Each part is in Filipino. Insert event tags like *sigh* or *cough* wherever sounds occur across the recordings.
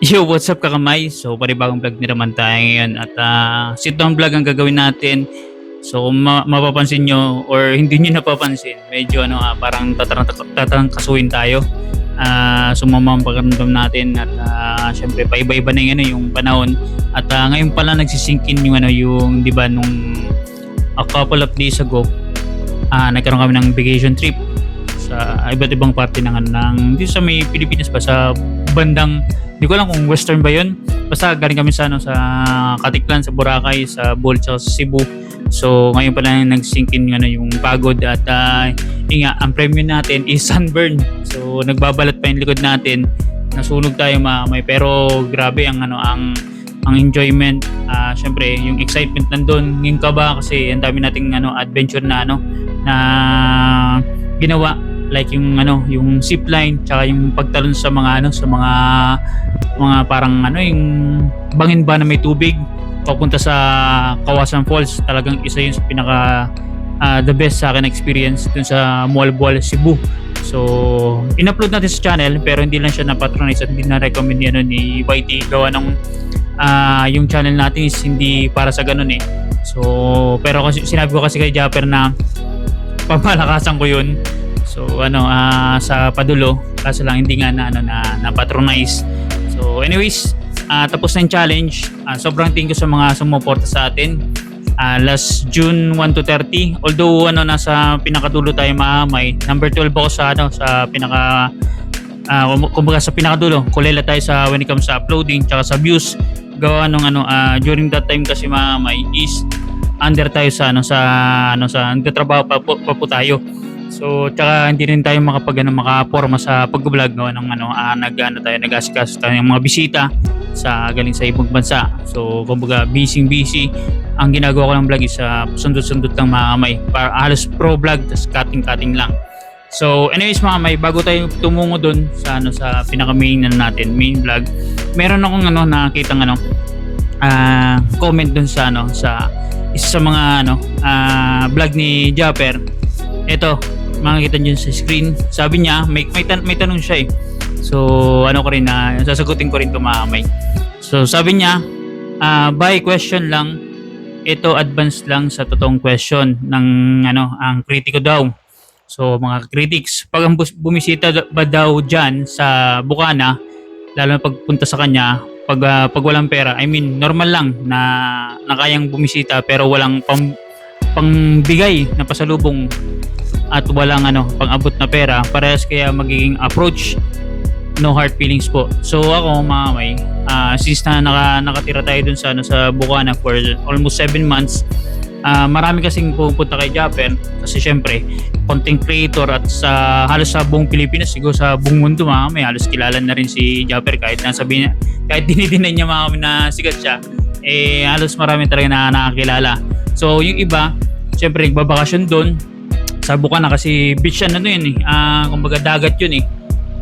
Yo, what's up kakamay? So, panibagong vlog na naman tayo ngayon at uh, sitong vlog ang gagawin natin. So, kung ma- mapapansin nyo or hindi nyo napapansin, medyo ano, ah, parang tatarang, tatarangkasuhin tayo. Uh, sumama ang pakiramdam natin at uh, syempre paiba-iba na yung, ano, yung panahon. At ah, ngayon pala nagsisinkin yung ano, yung di ba nung a couple of days ago, ah nagkaroon kami ng vacation trip sa iba't ibang parte ng ng dito sa may Pilipinas pa sa bandang hindi ko alam kung western ba yun. Basta galing kami sa ano sa Katiklan sa Boracay sa Bohol sa Cebu. So ngayon pala nag-sink in ano, yung pagod at uh, yun nga ang premium natin is *laughs* sunburn. So nagbabalat pa yung likod natin. Nasunog tayo mamay pero grabe ang ano ang ang enjoyment. Ah syempre yung excitement nandun. Yung kaba kasi ang dami nating ano adventure na ano na ginawa like yung ano yung zip line tsaka yung pagtalon sa mga ano sa mga mga parang ano yung bangin ba na may tubig papunta sa Kawasan Falls. Talagang isa yun sa pinaka ah, the best sa akin experience dun sa Mualboal Cebu. So in-upload natin sa channel pero hindi lang siya na-patronize at hindi na-recommend ni, ano, ni YT gawa ng ah, yung channel natin is hindi para sa ganun eh. So pero kasi sinabi ko kasi kay Japper na *laughs* pamalakasan ko yun So ano ah, sa padulo kaso lang hindi nga na ano na, na patronize. So anyways, ah, tapos na yung challenge. Ah, sobrang thank you sa mga sumuporta sa atin. Ah, last June 1 to 30. Although ano nasa pinakadulo tayo maamay. Number 12 ako sa ano sa pinaka kum- kumbaga sa pinakadulo. Kulela tayo sa when it comes sa uploading tsaka sa views. Gawa nung ano ah, during that time kasi maamay is under tayo sa ano sa ano sa nagtatrabaho pa, po- pa po tayo. So, tsaka hindi rin tayo makapag ano, makaporma sa pag-vlog no, ng ano, ah, nag ano tayo, nag-asikaso tayo ng mga bisita sa galing sa ibang bansa. So, kumbaga busy busy. Ang ginagawa ko ng vlog is uh, sundot-sundot lang mga kamay. Para halos pro vlog, tas cutting-cutting lang. So, anyways mga kamay, bago tayo tumungo dun sa ano sa pinaka main ano natin, main vlog, meron akong ano nakita ano ah comment dun sa ano sa isa sa mga ano ah, vlog ni Japper. Ito, makikita niyo sa screen. Sabi niya, may may, tan- may tanong siya eh. So, ano ko rin na sasagutin ko rin tumamay. So, sabi niya, ah by question lang, ito advance lang sa totoong question ng ano, ang kritiko daw. So, mga critics, pag bumisita ba daw dyan sa Bukana, lalo na pagpunta sa kanya, pag, ah, pag walang pera, I mean, normal lang na, na kayang bumisita pero walang pang, pangbigay na pasalubong at walang ano, pang-abot na pera, parehas kaya magiging approach no hard feelings po. So ako mga may, ah, since na naka, nakatira tayo dun sa, ano, sa Bukana for almost 7 months, ah, marami kasing pupunta kay Japper kasi syempre content creator at sa halos sa buong Pilipinas siguro sa buong mundo mga may halos kilala na rin si Japper kahit nasabi niya kahit *laughs* dinidinay niya mga na sikat siya eh halos marami talaga na nakakilala so yung iba syempre nagbabakasyon doon sa Bukana kasi beach ano yun eh ah, kumbaga dagat yun eh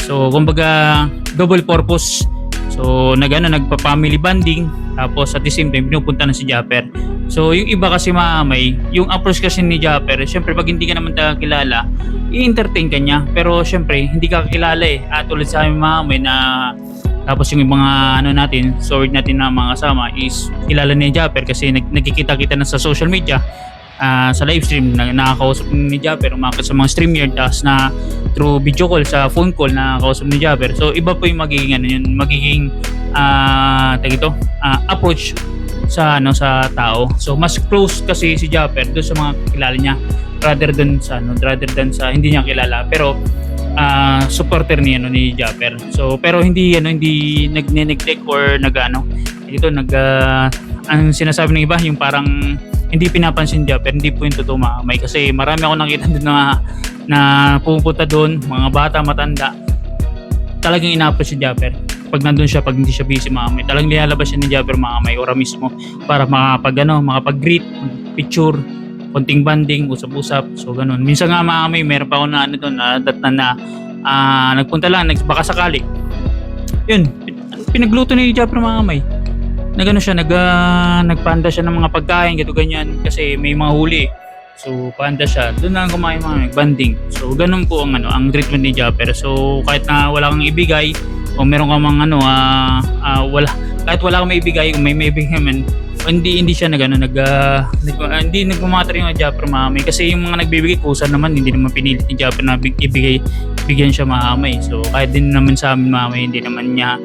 So, kumbaga, double purpose. So, nag, ano, nagpa-family bonding. Tapos, at the same time, pinupunta na si Japper. So, yung iba kasi maamay, yung approach kasi ni Japper, syempre, pag hindi ka naman kilala, i-entertain ka niya. Pero, syempre, hindi ka kakilala eh. At tulad sa amin maamay na tapos yung mga ano natin, sword natin na mga kasama is kilala ni Japper kasi nag, nagkikita-kita na sa social media ah, sa live stream na nakakausap ni Japper umakit sa mga streamer tapos na through video call sa phone call na nakakausap ni Japper so iba po yung magiging ano yun magiging ah tag ito ah, approach sa ano sa tao. So mas close kasi si Japper doon sa mga kilala niya rather than sa ano rather than sa hindi niya kilala. Pero ah supporter ni ano ni Japper so pero hindi ano hindi nagne-neglect or nagano ito nag ah, ang sinasabi ng iba yung parang hindi pinapansin Japper, hindi po yung totoo maamay. Kasi marami ako nakita *laughs* doon na, na pupunta doon, mga bata, matanda. Talagang ina-approach si Japper. Pag nandun siya, pag hindi siya busy maamay. Talagang nilalabas siya ni Japper maamay, ora mismo, para makapag, ano, makapag-greet, picture, konting banding, usap-usap, so ganun. Minsan nga maamay, meron pa ako na ano doon, na, na, na, ah, nagpunta lang, baka sakali. Yun, pin- pinagluto ni Japper maamay nagano siya nag ah, nagpanda siya ng mga pagkain gato ganyan. Kasi may mga huli. So panda siya. Doon na kumain mga banding. So ganun po ang ano ang treatment ni Japper so kahit na wala kang ibigay o meron ka mang ano, ah, ah, wala, kahit wala kang maibigay, kung may maibigay man, hindi hindi siya nag ano, nag, ah, nag ah, hindi nagmamatter yung Japper mahamay kasi yung mga nagbibigay kusa naman hindi naman pinilit ni Japper na big, ibigay bigyan siya mahamay so kahit din naman sa amin mahamay hindi naman niya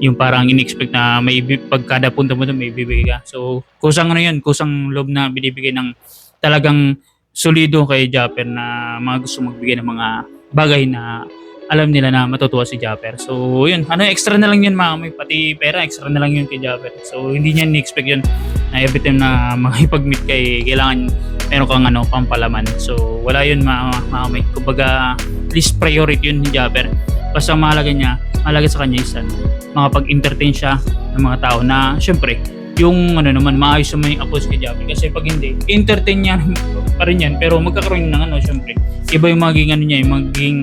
yung parang in-expect na may ibi- pag kada punta mo doon may bibigay ka so kusang ano yun kusang loob na binibigay ng talagang solido kay Japper na mga gusto magbigay ng mga bagay na alam nila na matutuwa si Japper. So, yun. Ano, extra na lang yun, mga Pati pera, extra na lang yun kay Japper. So, hindi niya ni-expect yun na every time na *laughs* makipag-meet kay, kailangan meron kang ano, pampalaman. So, wala yun, mga, mga may. Kumbaga, least priority yun ni Japper. Basta mahalaga niya, mahalaga sa kanya is ano, makapag-entertain siya ng mga tao na, syempre, yung ano naman, maayos naman yung approach kay Japper. Kasi pag hindi, entertain niya *laughs* pa rin yan. Pero magkakaroon ng ano, syempre, iba yung magiging ano niya, yung magiging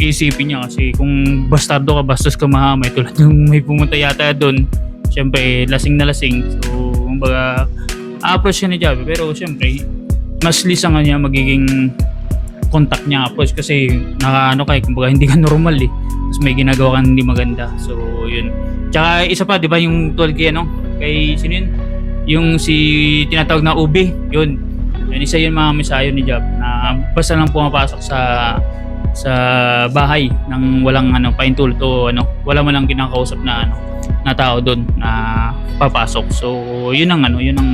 iisipin niya kasi kung bastardo ka, bastos ka mahamay *laughs* tulad yung may pumunta yata doon syempre lasing na lasing so kumbaga approach siya ni Javi pero syempre mas lisang niya magiging contact niya approach kasi nakaano kay kumbaga hindi ka normal eh. Mas may ginagawa kang hindi maganda. So yun. Tsaka isa pa di ba yung tol kay ano kay sino yun? Yung si tinatawag na Ubi yun. Yun isa yun mga misayo ni Jab na basta lang pumapasok sa sa bahay ng walang ano paintulot o ano wala man lang kinakausap na ano na tao doon na papasok. So yun ang ano yun ang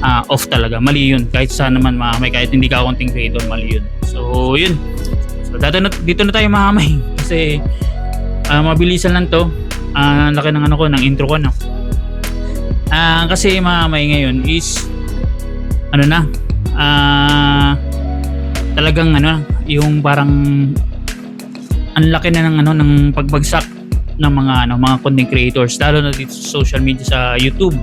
ah, off talaga. Mali yun. Kahit saan naman mahamay kahit hindi ka content creator mali yun. So yun. So dito na, dito na tayo mahamay. *laughs* Kasi ah, mabilisan lang to. Ah, laki ng ano ko ng intro ko no? Ah, kasi mahamay ngayon is ano na ah talagang ano yung parang ang laki na ng ano ng pagbagsak ng mga ano mga content creators lalo na dito sa social media sa YouTube.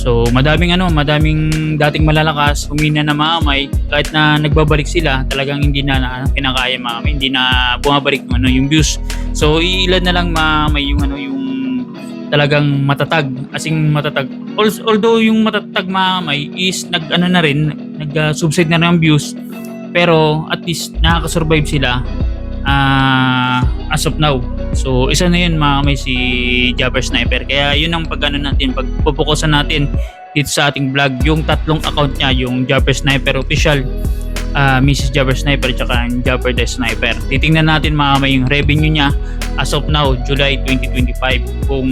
So madaming ano, madaming dating malalakas, humina na mamay kahit na nagbabalik sila, talagang hindi na, na kinakaya mamay, hindi na bumabalik yung, ano yung views. So ilan na lang mamay yung ano yung talagang matatag, asing matatag. Al- Although yung matatag mamay is nag ano na rin, nag-subside na rin ang views, pero at least nakaka-survive sila ah, as of now. So isa na yun mga may si Jabber Sniper. Kaya yun ang pag ano natin, pagpupukusan natin dito sa ating vlog. Yung tatlong account niya, yung Jabber Sniper Official, ah, Mrs. Jabber Sniper, tsaka Jabber the Sniper. Titingnan natin mga may yung revenue niya as of now, July 2025. Kung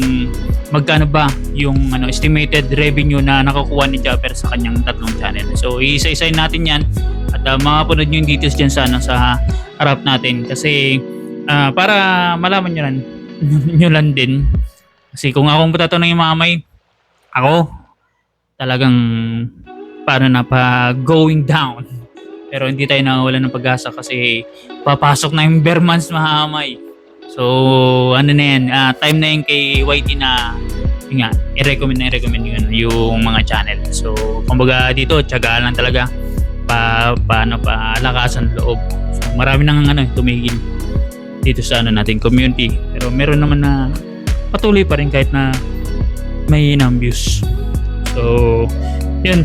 magkano ba yung ano, estimated revenue na nakukuha ni Jabber sa kanyang tatlong channel. So isa-isayin natin yan at uh, makapunod nyo yung details dyan sana sa harap natin kasi ah, para malaman nyo lang, *laughs* nyo lang din. Kasi kung akong patatanong yung mamay ako talagang paano na pa going down? Pero hindi tayo nawawala ng pag-asa kasi papasok na yung bare months mahamay so ano na yan ah, time na yun kay YT na yun nga i-recommend na i-recommend yun yung mga channel. So kumbaga dito tiyagaan lang talaga. Pa paano pa lakasan loob. So, marami nang ano tumigil dito sa ano nating community. Pero meron naman na patuloy pa rin kahit na may inang views. So, yun.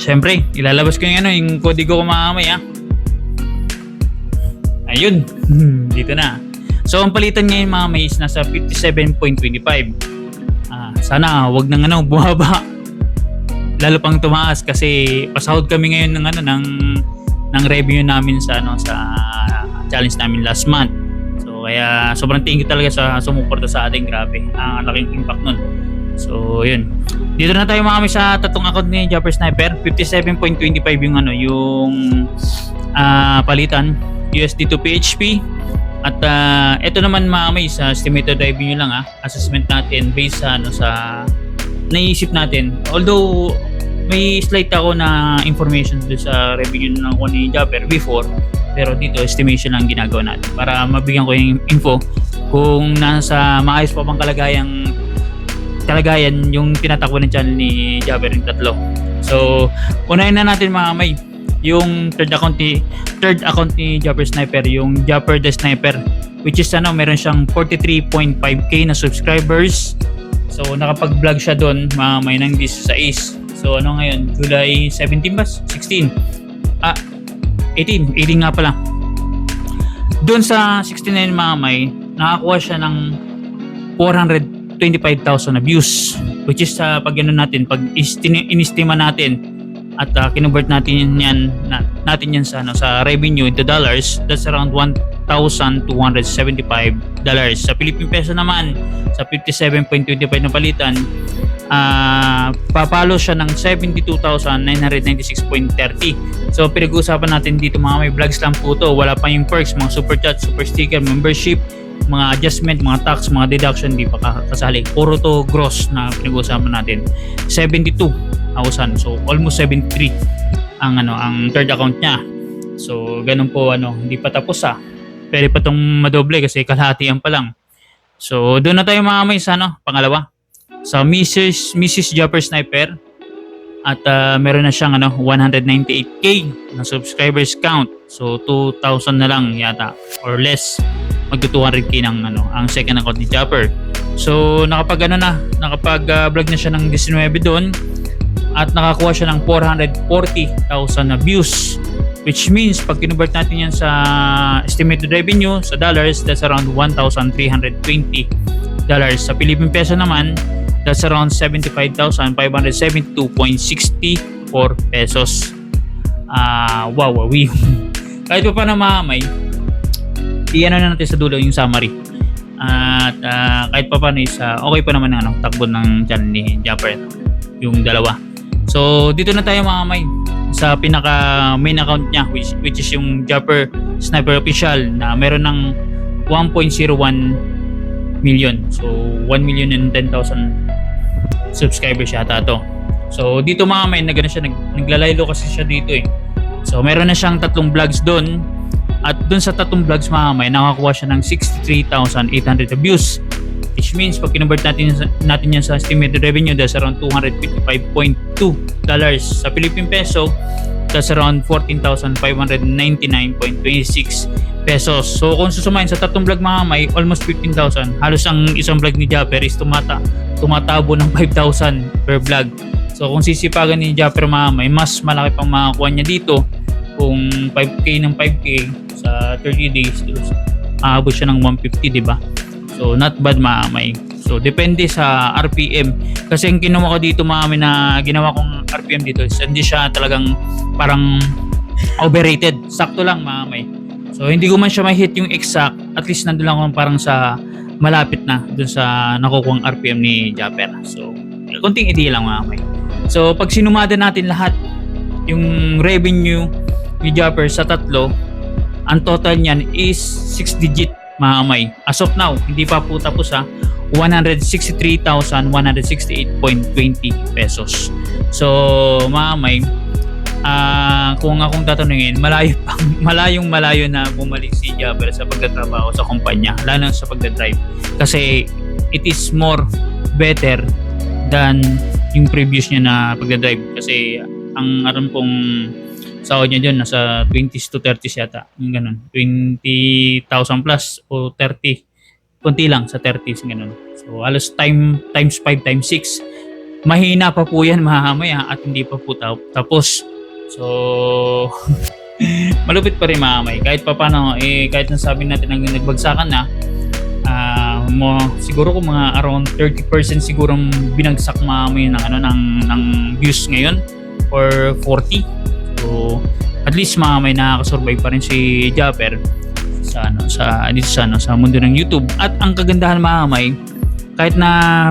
Siyempre, ilalabas ko yung ano, yung kodigo ko mamamay ha. Ayun, *laughs* dito na. So, ang palitan ngayon mga may is nasa 57.25. Ah, sana wag nang ano, *laughs* bumaba lalo pang tumaas kasi pasahod kami ngayon ng ano ng ng revenue namin sa ano sa challenge namin last month. So kaya sobrang thank you talaga sa sumuporta sa ating grabe. Ang laking impact nun. So yun. Dito na tayo mga sa tatlong account ni Japper Sniper. 57.25 yung ano yung ah, palitan USD to PHP. At ah, ito naman mga may sa estimated revenue lang ah, assessment natin based sa ano sa naisip natin. Although may slight ako na information doon sa revenue ng ni Japper before pero dito estimation lang ginagawa natin para mabigyan ko yung info kung nasa maayos pa bang kalagayang kalagayan yung tinatakbo ng channel ni Jabber yung tatlo. So, unahin na natin mga may yung third account ni third account ni Jabber Sniper, yung Jabber the Sniper which is ano, meron siyang 43.5k na subscribers. So, nakapag-vlog siya doon mga may nang sa is. So, ano ngayon? July 17 ba? 16? Ah, 18. 18 nga pala. Doon sa 16 na yun mga may, nakakuha siya ng 425,000 na views which is sa pag ano natin pag inistima natin at uh, kinonvert natin yan na, natin yan sa ano sa revenue into dollars that's around 1,275 dollars sa Philippine peso naman sa 57.25 na palitan ah papalo siya ng 72,996.30 so pinag-uusapan natin dito mga may vlogs lang po to wala pa yung perks mga super chat super sticker membership mga adjustment, mga tax, mga deduction, di pa ka- kasali. Puro to gross na pinag-uusapan natin. 72,000. So, almost 73 ang ano, ang third account niya. So, ganun po ano, hindi pa tapos ah. Pwede pa tong madoble kasi kalahatian pa lang. So, doon na tayo mga may sa ano, pangalawa. Sa Mrs. Mrs. Jumper Sniper at ah, meron na siyang ano 198k na subscribers count. So 2,000 na lang yata or less magto 200k ng ano ang second account ni Jumper. So nakapag ano na, nakapag ah, vlog na siya ng 19 doon at nakakuha siya ng 440,000 na views which means pag kinonvert natin yan sa estimated revenue sa dollars that's around 1,320 dollars. Sa Philippine peso naman that's around 75,572.64 pesos. Ah wow wow *laughs* kahit pa paano mamay iyan na natin sa dulo yung summary. At ah, kahit pa paano is ah, okay pa naman ang ano, takbo ng channel ni Jumper yung dalawa. So dito na tayo mga may sa pinaka main account niya which, which is yung Jumper Sniper Official na meron ng 1.01 million. So 1 million and 10,000 subscribers yata to. So dito mga may nagano siya nag, naglalaylo kasi siya dito eh. So meron na siyang tatlong vlogs doon. At doon sa tatlong vlogs mga may nakakuha siya ng 63,800 views which means pag kinonvert natin, natin yan sa estimated revenue that's around 255.2 dollars. Sa Philippine peso that's around 14,599.26 pesos. So kung susumahin sa tatlong vlog mga may almost 15,000 halos ang isang vlog ni Japper is tumata tumatabo ng 5,000 per vlog. So kung sisipagan ni Japper mga may mas malaki pang makakuha niya dito kung 5k ng 5k sa 30 days aabot siya ng 150 di ba So not bad maamay. So depende sa RPM. Kasi yung ginawa ko dito maamay na ginawa kong RPM dito is hindi siya talagang parang overrated. Sakto lang maamay. So hindi ko man siya ma-hit yung exact. At least nandun lang ako parang sa malapit na dun sa nakukuha RPM ni Japper. So konting idea lang maamay. So pag sinumada natin lahat yung revenue ni Japper sa tatlo, ang total niyan is 6 digit maamay. As of now, hindi pa po tapos ha, 163,168.20 pesos. So, maamay, ah kung akong tatanungin, malayo pang, *laughs* malayong malayo na bumalik si Jabber sa pagtatrabaho sa kumpanya, lalo sa pagdadrive. Kasi it is more better than yung previous niya na pagdadrive. Kasi ang aram kong sahod niya dyan, nasa 20s to 30s yata. Yung ganun. 20,000 plus o 30. Kunti lang sa 30s, ganun. So, halos time, times 5, times 6. Mahina pa po yan mamaya at hindi pa po tap- tapos. So, *laughs* malupit pa rin mamay. Kahit pa paano, eh, kahit nasabi natin na nagbagsakan na, ah mo siguro kung mga around 30% siguro binagsak mamay ng ano ng ng views ngayon or 40 So, at least mga may nakakasurvive pa rin si Japper sa ano sa dito sa ano sa mundo ng YouTube. At ang kagandahan mga may kahit na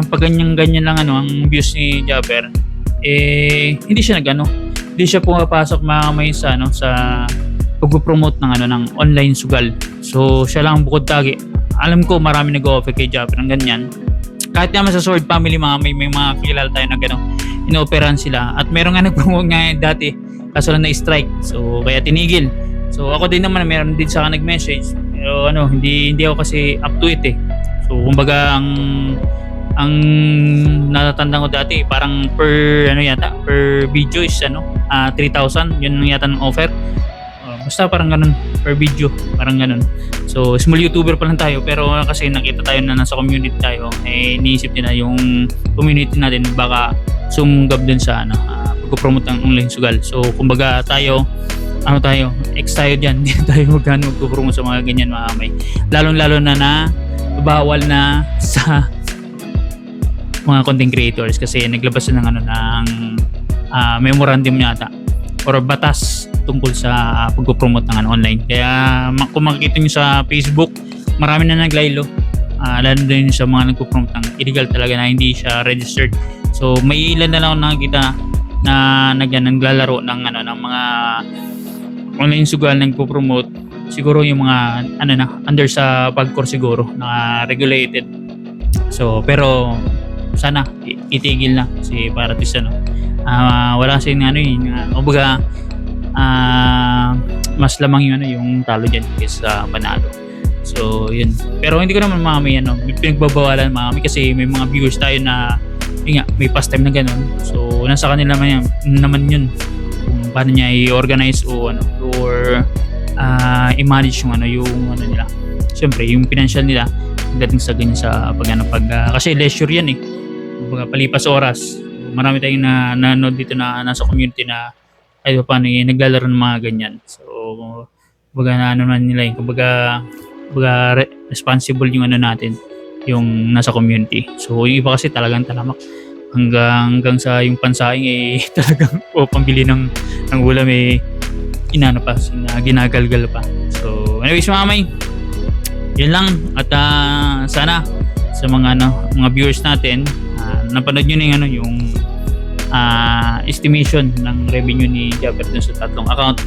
pag ganyan ganyan lang ano ang views ni Japper eh hindi siya nagano hindi siya pumapasok mga may sa ano sa pagpo-promote ng ano ng online sugal. So siya lang ang bukod tagi. Alam ko marami nag-offer kay Japper ng ganyan. Kahit naman sa Sword Family mga may, may mga kilala tayo na gano'n inooperan sila. At meron nga nag-promote dati kaso lang na-strike. So, kaya tinigil. So, ako din naman, meron din sa akin nag-message. Pero ano, hindi, hindi ako kasi up to it eh. So, kumbaga, ang ang natatandaan ko dati, parang per, ano yata, per video is, ano, ah 3,000. Yun yata ng offer. Uh, basta parang ganun, per video, parang ganun. So, small YouTuber pa lang tayo, pero kasi nakita tayo na nasa community tayo, eh, niisip nila yung community natin, baka sumunggab dun sa, ano, ah, pag-promote ng online sugal. So, kumbaga tayo, ano tayo, ex tayo dyan, *laughs* hindi tayo magkano magpo-promote sa mga ganyan mga amay. Lalong-lalo na na bawal na *laughs* sa mga content creators kasi naglabas na ng ano ng ah, memorandum yata or batas tungkol sa uh, pagpo-promote ng ano, online. Kaya kung makikita nyo sa Facebook, marami na naglaylo. Ah, lalo din sa mga nagpo-promote ng illegal talaga na hindi siya registered. So may ilan na lang ako nakikita na nagyan naglalaro ng ano ng mga online sugal na nagpo-promote siguro yung mga ano na under sa pagkor siguro na regulated. So pero sana itigil na si Paratis ano. Ah, wala kasi ano yun uh, ah, mas lamang yung ano yung talo diyan kaysa panalo. So yun. Pero hindi ko naman mami ano pinagbabawalan mami kasi may mga viewers tayo na yun nga may pastime na ganun. So nasa kanila naman yan, naman yun. Kung paano niya i-organize o ano or ah, i-manage yung ano yung ano nila. Syempre yung financial nila dating sa ganyan sa pag ano pag ah, kasi leisure yan eh. Kumbaga palipas oras. Marami tayong na nanood dito na nasa community na ay paano eh, naglalaro ng mga ganyan. So kumbaga na ano man nila eh. Kumbaga kumbaga re- responsible yung ano natin yung nasa community. So yung iba kasi talagang talamak. Hanggang hanggang sa yung pansaing eh *laughs* talagang o pambili ng ng ulam eh inano pa sina, ginagalgal pa. So anyways mga may yun lang. At ah, sana sa mga ano mga viewers natin ah, napanood nyo na yung ano yung ah, estimation ng revenue ni Jabber dun sa tatlong account.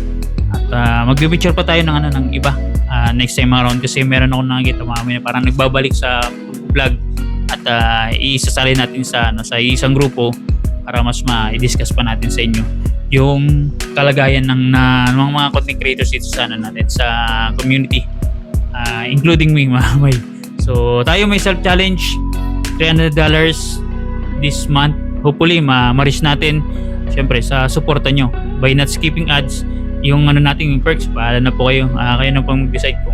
At uh, magbe-picture pa tayo ng ano ng iba ah, next time around. Kasi meron ako nakikita mga na parang nagbabalik sa vlog at uh, isasali natin sa ano sa isang grupo para mas ma-discuss pa natin sa inyo yung kalagayan ng na, ng mga content creators dito sa ano natin sa community Ah, including me *laughs* mamay so tayo may self challenge $300 this month. Hopefully ma ma-reach natin. Syempre sa suporta nyo. By not skipping ads yung ano nating perks paala na po kayo. Ah, kayo na pong mag-decide kung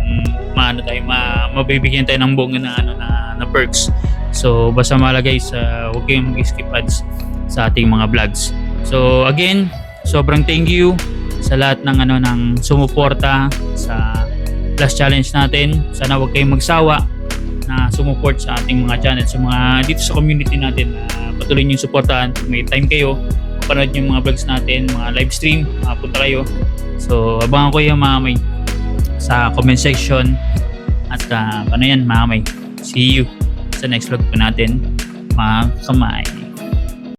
maano tayo ma mabibigyan tayo ng buong na ano na, na perks. So basta malagay sa huwag kayong mag-skip ads sa ating mga vlogs. So again sobrang thank you sa lahat ng ano ng sumuporta sa last challenge natin. Sana huwag kayong magsawa na sumuport sa ating mga channel sa mga dito sa community natin na patuloy niyo suportahan. May time kayo mapanood yung mga vlogs natin mga live stream mapunta kayo. So abangan ko yung mga may sa comment section. At uh, ano yan mga may see you sa next vlog po natin mga kamay